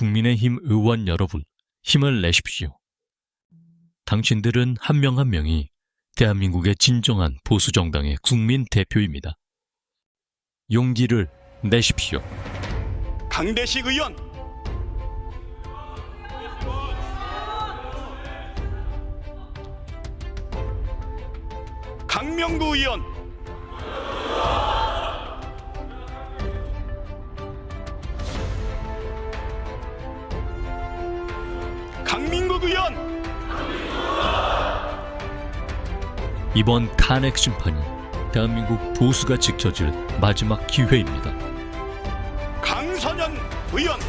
국민의힘 의원 여러분, 힘을 내십시오. 당신들은 한명한 명이 대한민국의 진정한 보수정당의 국민 대표입니다. 용기를 내십시오. 강대식 의원 강명구 의원 이번 탄핵 심판이 대한민국 보수가 지켜질 마지막 기회입니다. 강선현 의원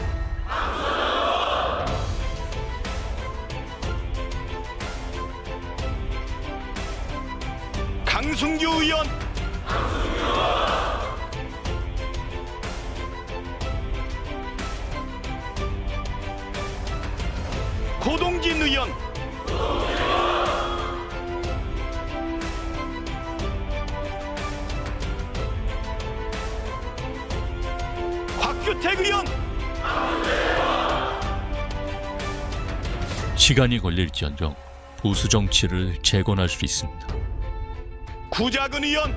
곽규택 의원 시간이 걸릴지언정 보수 정치를 재건할 수 있습니다. 구자근 의원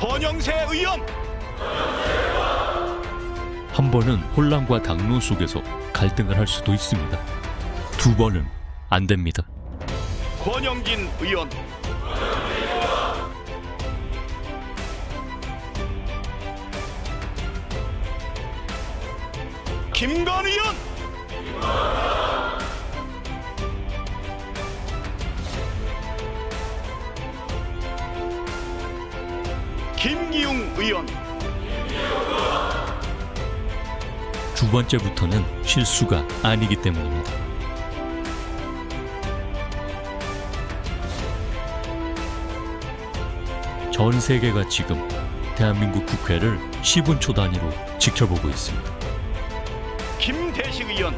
권영세 의원 한 번은 혼란과 당론 속에서 갈등을 할 수도 있습니다. 두 번은 안 됩니다. 권영진 의원 김건 의원 김기웅 의원 두 번째부터는 실수가 아니기 때문입니다. 전 세계가 지금 대한민국 국회를 10분 초 단위로 지켜보고 있습니다. 김대식 의원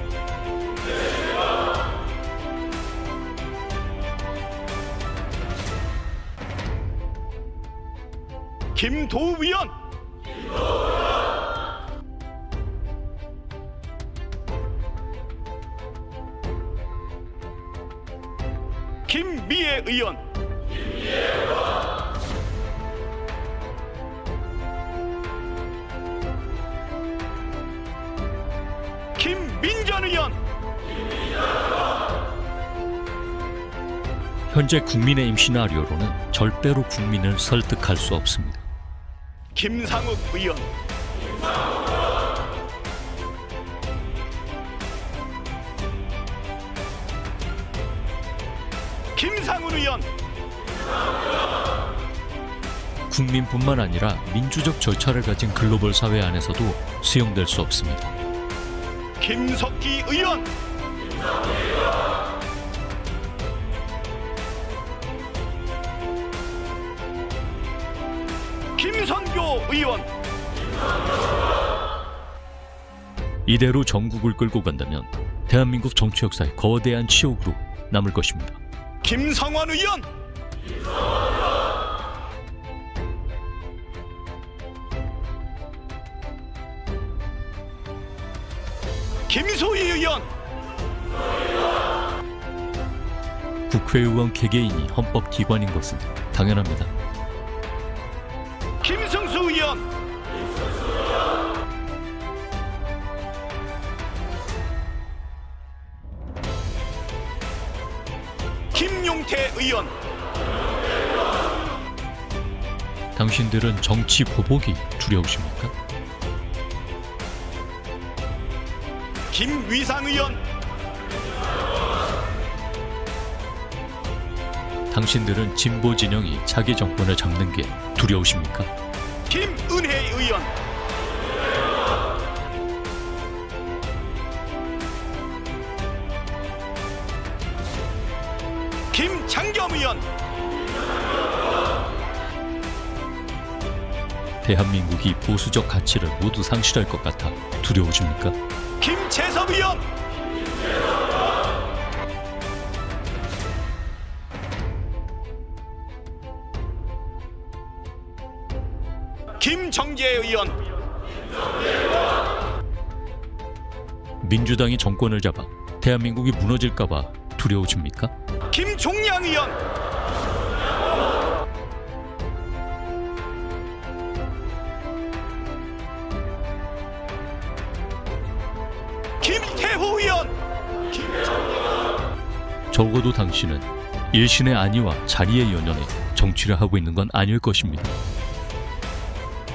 김도우 의원. 김미애 의원. 김민전 의원. 현재 국민의힘 시나리오로는 절대로 국민을 설득할 수 없습니다. 김상욱 의원. 김상훈 의원. 국민뿐만 아니라 민주적 절차를 가진 글로벌 사회 안에서도 수용될 수 없습니다. 김석기 의원. 김선교 의원 이대로 전국을 끌고 간다면 대한민국 정치 역사의 거대한 치욕으로 남을 것입니다. 김성환 의원 김소희 의원 국회의원 개개인이 헌법기관인 것은 당연합니다. 의원 당신들은 정치 보복이 두려우십니까? 김위상 의원 당신들은 진보 진영이 자기 정권을 잡는 게 두려우십니까? 김은혜 의원 의원 대한민국이 보수적 가치를 모두 상실할 것 같아 두려우십니까? 김채섭 의원 김정재 의원 민주당이 정권을 잡아 대한민국이 무너질까 봐 두려우십니까? 김종양 의원. 김태후 의원. 적어도 당신은 일신의 안위와 자리의 연연에 정치를 하고 있는 건 아닐 것입니다.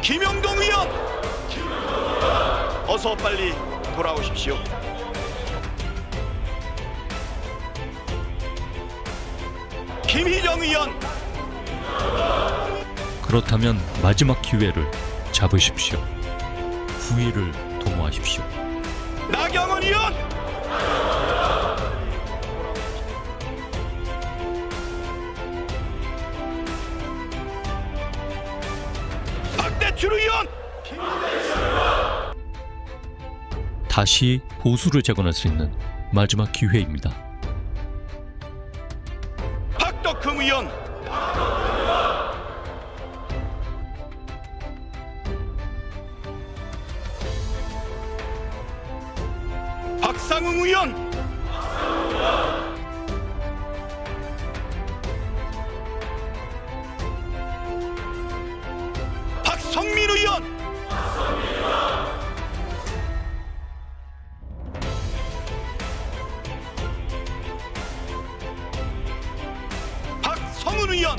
김영동 의원. 어서 빨리 돌아오십시오 김희정 의원 그렇다면 마지막 기회를 잡으십시오. 후위를 도모하십시오. 나경원 의원 박대출 의원 다시 보수를 재건할 수 있는 마지막 기회입니다. 의원 박성훈 의원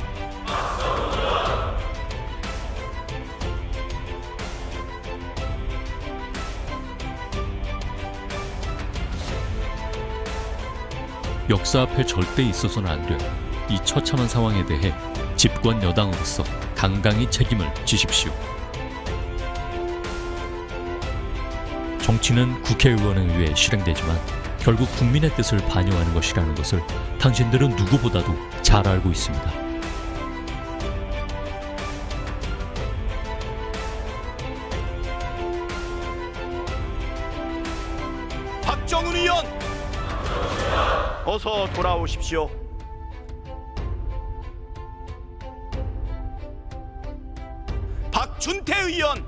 역사 앞에 절대 있어서는 안될이 처참한 상황에 대해 집권 여당으로서 당당히 책임을 지십시오. 정치는 국회의원에 의해 실행되지만 결국 국민의 뜻을 반영하는 것이라는 것을 당신들은 누구보다도 잘 알고 있습니다. 박정훈 의원 어서 돌아오십시오. 박준태 의원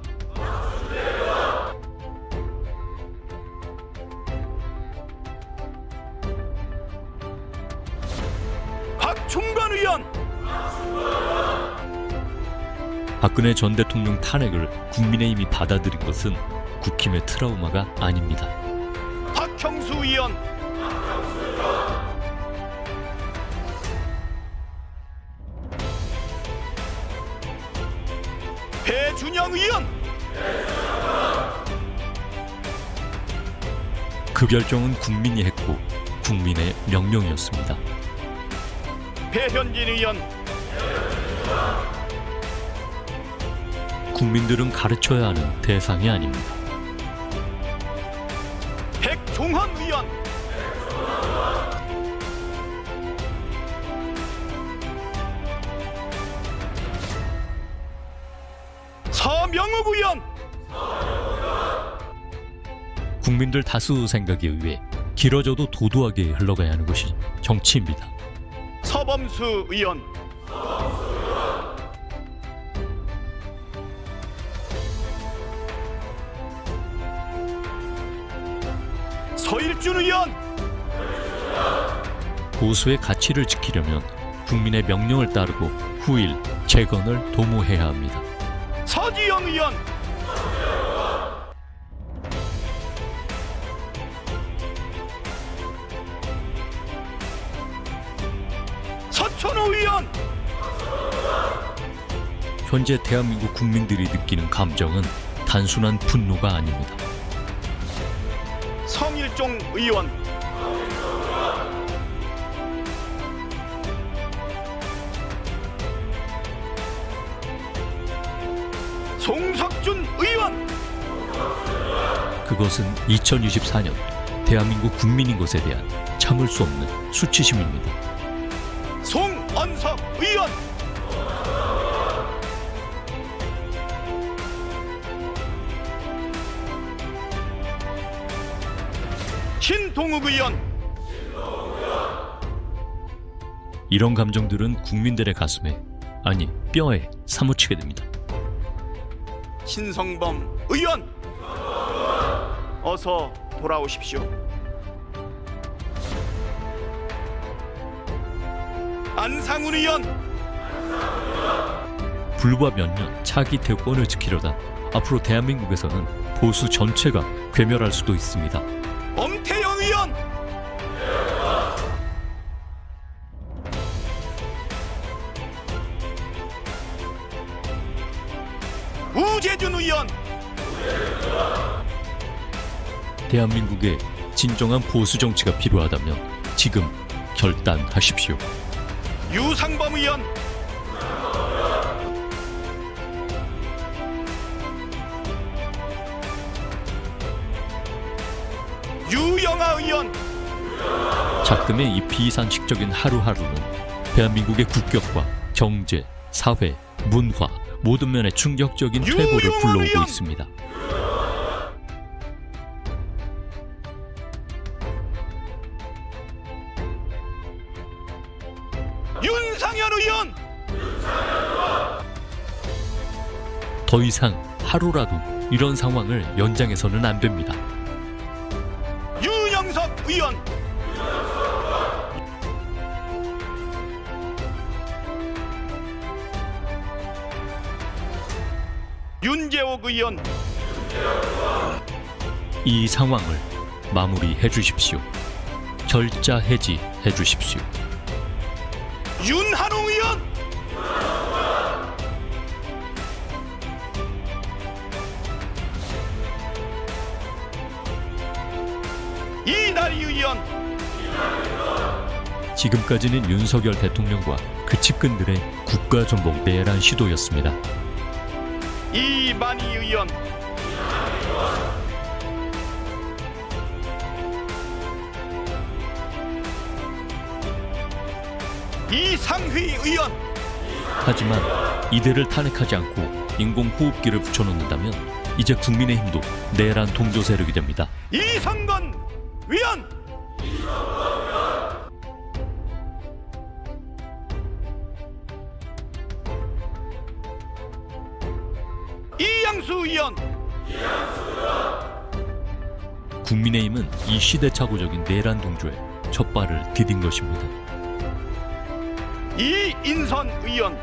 박근혜 전 대통령 탄핵을 국민의힘이 받아들인 것은 국힘의 트라우마가 아닙니다. 박형수 의원 배준영 의원 그 결정은 국민이 했고 국민의 명령이었습니다. 배현진 의원 국민들은 가르쳐야 하는 대상이 아닙니다. 백종헌 의원 서명욱 의원 국민들 다수 생각에 의해 길어져도 도도하게 흘러가야 하는 것이 정치입니다. 서범수 의원 서일준 의원 보수의 가치를 지키려면 국민의 명령을 따르고 후일 재건을 도모해야 합니다. 서지영 의원 서천호 의원 현재 대한민국 국민들이 느끼는 감정은 단순한 분노가 아닙니다. 성일종 의원. 송석준 의원. 그것은 2024년 대한민국 국민인 것에 대한 참을 수 없는 수치심입니다. 송언석 의원 신동욱 의원 이런 감정들은 국민들의 가슴에 아니 뼈에 사무치게 됩니다. 신성범 의원 어서 돌아오십시오. 안상훈 의원 불과 몇 년 차기 대권을 지키려다 앞으로 대한민국에서는 보수 전체가 괴멸할 수도 있습니다. 엄태영 의원. 우재준 의원. 대한민국에 진정한 보수 정치가 필요하다면 지금 결단하십시오. 유상범 의원 유영아 의원 작금의 이 비상식적인 하루하루는 대한민국의 국격과 경제, 사회, 문화 모든 면에 충격적인 퇴보를 불러오고! 있습니다. 윤상현 의원 더 이상 하루라도 이런 상황을 연장해서는 안 됩니다. 의원 이 상황을 마무리해 주십시오. 결자 해지해 주십시오. 윤한홍 의원 이다리 의원 지금까지는 윤석열 대통령과 그 측근들의 국가 전복 내란 시도였습니다. 이만희 의원. 이상휘 의원. 하지만 이들을 탄핵하지 않고 인공호흡기를 붙여놓는다면 이제 국민의힘도 내란 동조 세력이 됩니다. 이성건 위원 이양수 의원 국민의힘은 이 시대착오적인 내란 동조에 첫 발을 디딘 것입니다. 이인선 의원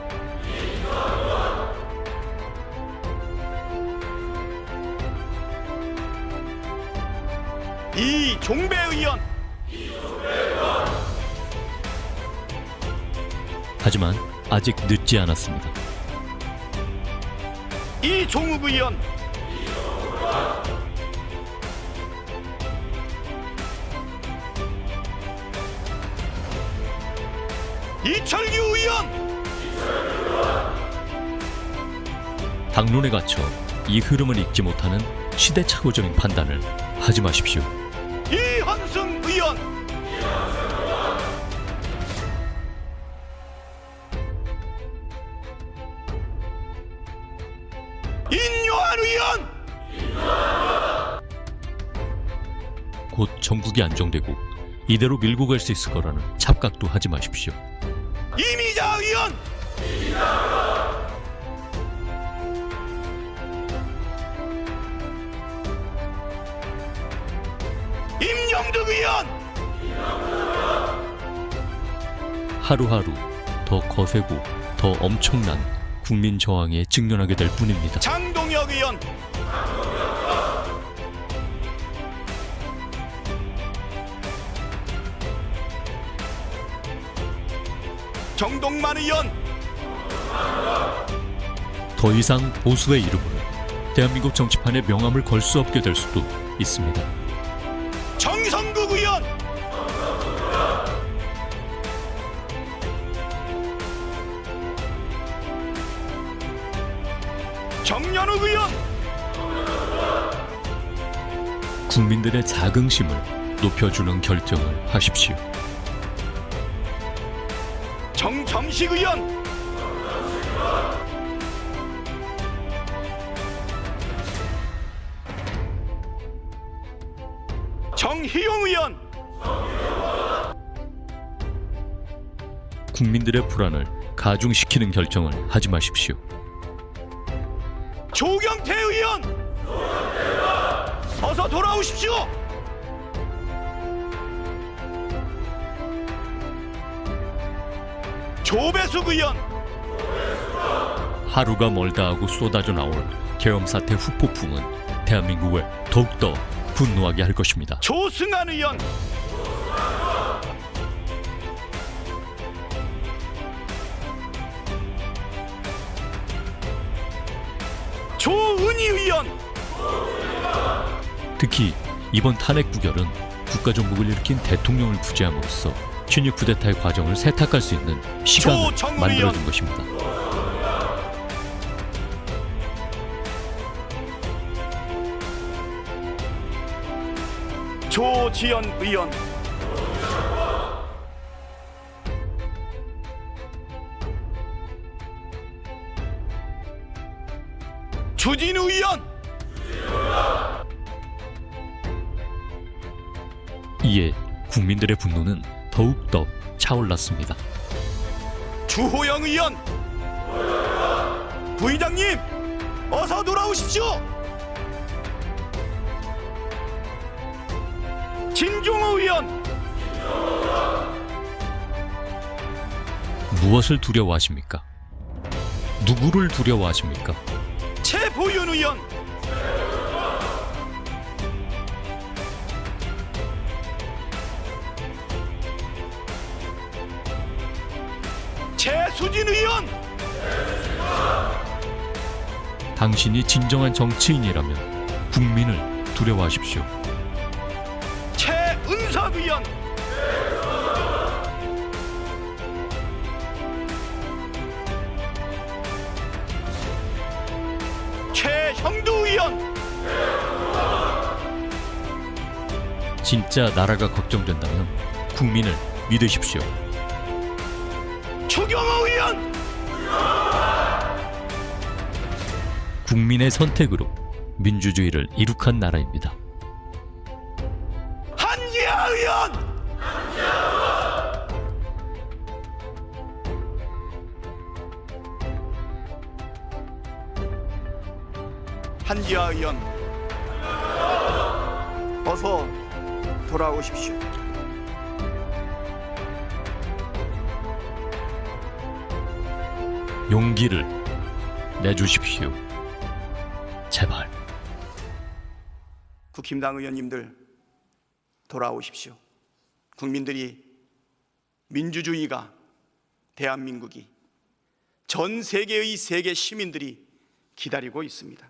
이종배 의원 하지만 아직 늦지 않았습니다. 이종욱 의원. 이철규 의원. 당론에 갇혀 이 흐름을 읽지 못하는 시대착오적인 판단을 하지 마십시오. 이현승 의원 인요한 의원! 곧 전국이 안정되고 이대로 밀고 갈 수 있을 거라는 착각도 하지 마십시오. 이미자 의원! 임영득 의원! 하루하루 더 거세고 더 엄청난 국민 저항에 직면하게 될 뿐입니다. 장동혁 의원 정동만 의원 더 이상 보수의 이름으로 대한민국 정치판에 명함을 걸 수 없게 될 수도 있습니다. 의원 국민들의 자긍심을 높여주는 결정을 하십시오. 정점식 의원 정희용 의원 국민들의 불안을 가중시키는 결정을 하지 마십시오. 조경태 의원 어서 돌아오십시오! 조배숙 의원! 하루가 멀다 하고 쏟아져 나올 계엄 사태 후폭풍은 대한민국을 더욱더 분노하게 할 것입니다. 조승안 의원! 조은희 의원 특히 이번 탄핵 부결은 국가정복을 일으킨 대통령을 구제함으로써 친일 쿠데타의 과정을 세탁할 수 있는 시간을 조정의원. 만들어준 것입니다. 조지연 의원 국민들의 분노는 더욱더 차올랐습니다. 주호영 의원 부의장님 어서 돌아오십시오 진종호 의원 무엇을 두려워하십니까? 누구를 두려워하십니까? 최보윤 의원 최수진 의원 당신이 진정한 정치인이라면 국민을 두려워하십시오. 최은석 의원 최형두 의원 진짜 나라가 걱정된다면 국민을 믿으십시오. 국민의 선택으로 민주주의를 이룩한 나라입니다. 한지아 의원 한지아 의원 어서 돌아오십시오. 용기를 내주십시오. 제발. 국힘당 의원님들 돌아오십시오. 국민들이 민주주의가 대한민국이 전 세계의 세계 시민들이 기다리고 있습니다.